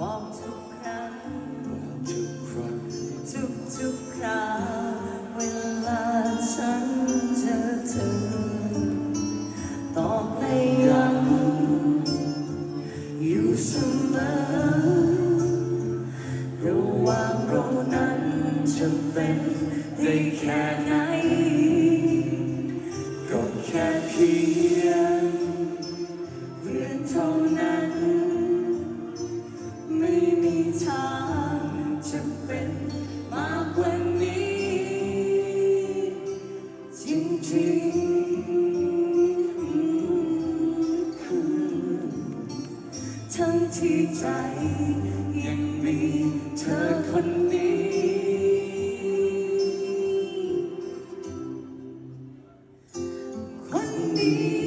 บอกทุกครั้ง ทุกครั้งทุกทุกๆคราวเวลาฉันเจอเธอตอบและย้ำอยู่เสมอระหว่างเรานั้นจะเป็นได้แค่ไหนก็แค่เพียง ทางจะเป็นมากกว่านี้ จริงๆทั้งที่ใจยังมีเธอคนนี้ คนนี้